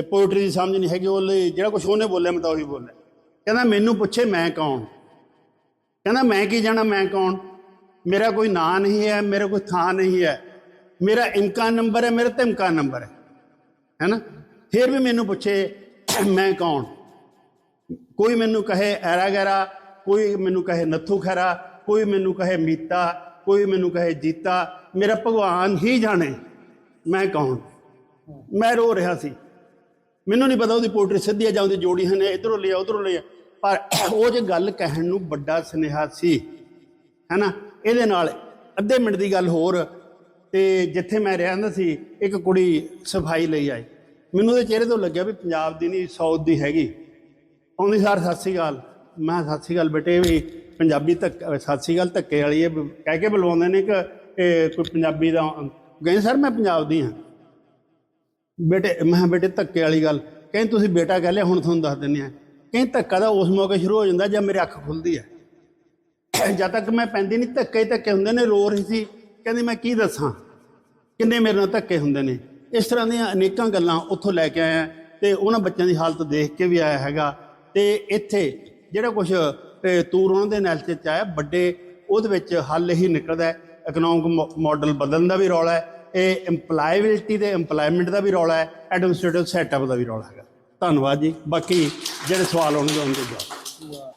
ਪੋਇਟਰੀ ਦੀ ਸਮਝ ਨਹੀਂ ਹੈਗੀ, ਉਹ ਲਈ ਜਿਹੜਾ ਕੁਝ ਉਹਨੇ ਬੋਲਿਆ, ਮੈਂ ਤਾਂ ਉਹੀ ਬੋਲਿਆ। ਕਹਿੰਦਾ, ਮੈਨੂੰ ਪੁੱਛੇ, ਮੈਂ ਕੌਣ? ਕਹਿੰਦਾ, ਮੈਂ ਕੀ ਜਾਣਾ, ਮੈਂ ਕੌਣ? ਮੇਰਾ ਕੋਈ ਨਾਂ ਨਹੀਂ ਹੈ, ਮੇਰਾ ਕੋਈ ਥਾਂ ਨਹੀਂ ਹੈ। ਮੇਰਾ ਇਮਕਾਨ ਨੰਬਰ ਹੈ, ਮੇਰਾ ਤਿਮਕਾਨ ਨੰਬਰ ਹੈ। ਹੈਨਾ? ਫਿਰ ਵੀ ਮੈਨੂੰ ਪੁੱਛੇ, ਮੈਂ ਕੌਣ? ਕੋਈ ਮੈਨੂੰ ਕਹੇ, ਐਰਾ ਗੈਰਾ। ਕੋਈ ਮੈਨੂੰ ਕਹੇ, ਨੱਥੂ ਖੈਰਾ। ਕੋਈ ਮੈਨੂੰ ਕਹੇ, ਮੀਤਾ। ਕੋਈ ਮੈਨੂੰ ਕਹੇ, ਜੀਤਾ। ਮੇਰਾ ਭਗਵਾਨ ਹੀ ਜਾਣੇ, ਮੈਂ ਕੌਣ? ਮੈਂ ਰੋ ਰਿਹਾ ਸੀ। ਮੈਨੂੰ ਨਹੀਂ ਪਤਾ ਉਹਦੀ ਪੋਟਰੀ ਸਿੱਧੀ ਆ ਜਾਂ ਉਹਦੀ ਜੋੜੀ ਹਨ ਇਧਰੋਂ ਲਿਆ ਉਧਰੋਂ ਲਿਆ। ਪਰ ਉਹ ਜੇ ਗੱਲ ਕਹਿਣ ਨੂੰ ਵੱਡਾ ਸੁਨੇਹਾ ਸੀ ਹੈਨਾ? ਇਹਦੇ ਨਾਲ ਅੱਧੇ ਮਿੰਟ ਦੀ ਗੱਲ ਹੋਰ ਤੇ ਜਿੱਥੇ ਮੈਂ ਰਹਿੰਦਾ ਸੀ ਇੱਕ ਕੁੜੀ ਸਫ਼ਾਈ ਲਈ ਆਈ। ਮੈਨੂੰ ਉਹਦੇ ਚਿਹਰੇ ਤੋਂ ਲੱਗਿਆ ਵੀ ਪੰਜਾਬ ਦੀ ਨਹੀਂ ਸਾਊਥ ਦੀ ਹੈਗੀ। ਆਉਂਦੀ ਸਾਰ ਸਤਿ ਸ੍ਰੀ ਅਕਾਲ। ਮੈਂ ਕਿਹਾ, ਸਤਿ ਸ੍ਰੀ ਅਕਾਲ ਬੇਟੇ ਵੀ ਪੰਜਾਬੀ ਧੱਕ ਸਤਿ ਸ੍ਰੀ ਅਕਾਲ ਧੱਕੇ ਵਾਲੀ ਹੈ ਕਹਿ ਕੇ ਬੁਲਵਾਉਂਦੇ ਨੇ ਕਿ ਇਹ ਕੋਈ ਪੰਜਾਬੀ ਦਾ ਕਹਿੰਦੇ ਸਰ ਮੈਂ ਪੰਜਾਬ ਦੀ ਹਾਂ ਬੇਟੇ ਮੈਂ ਕਿਹਾ, ਬੇਟੇ ਧੱਕੇ ਵਾਲੀ ਗੱਲ। ਕਹਿੰਦੇ ਤੁਸੀਂ ਬੇਟਾ ਕਹਿ ਲਿਆ ਹੁਣ ਤੁਹਾਨੂੰ ਦੱਸ ਦਿੰਦੇ ਆ ਕਹਿੰਦੇ ਧੱਕਾ ਤਾਂ ਉਸ ਮੌਕੇ ਸ਼ੁਰੂ ਹੋ ਜਾਂਦਾ ਜਦ ਮੇਰੇ ਅੱਖ ਖੁੱਲਦੀ ਹੈ। ਜਦ ਤੱਕ ਮੈਂ ਪੈਂਦੀ ਨਹੀਂ ਧੱਕੇ ਹੀ ਧੱਕੇ ਹੁੰਦੇ ਨੇ ਰੋ ਰਹੀ ਸੀ। ਕਹਿੰਦੀ ਮੈਂ ਕੀ ਦੱਸਾਂ? ਕਿੰਨੇ ਮੇਰੇ ਨਾਲ ਧੱਕੇ ਹੁੰਦੇ ਨੇ। ਇਸ ਤਰ੍ਹਾਂ ਦੀਆਂ ਅਨੇਕਾਂ ਗੱਲਾਂ ਉੱਥੋਂ ਲੈ ਕੇ ਆਇਆ ਤੇ ਉਹਨਾਂ ਬੱਚਿਆਂ ਦੀ ਹਾਲਤ ਦੇਖ ਕੇ ਵੀ ਆਇਆ ਹੈਗਾ। ਤੇ ਇੱਥੇ ਜਿਹੜਾ ਕੁਝ ਤੂਰ ਉਹਨਾਂ ਦੇ ਨੈਲਚੇ ਚ ਆਇਆ ਵੱਡੇ ਉਹਦੇ ਵਿੱਚ ਹੱਲ ਹੀ ਨਿਕਲਦਾ ਹੈ। ਇਕਨੋਮਿਕ ਮਾਡਲ ਬਦਲਣ ਦਾ ਵੀ ਰੌਲਾ ਹੈ। ਇਹ EMPLOYABILITY ਤੇ EMPLOYMENT ਦਾ ਵੀ ਰੌਲਾ ਹੈ ਐਡਮਿਨਿਸਟ੍ਰੇਟਿਵ ਸੈਟਅਪ ਦਾ ਵੀ ਰੌਲਾ ਹੈਗਾ। ਧੰਨਵਾਦ ਜੀ। ਬਾਕੀ ਜਿਹੜੇ ਸਵਾਲ ਹੋਣਗੇ ਉਹਨਾਂ ਦੇ ਜਵਾਬ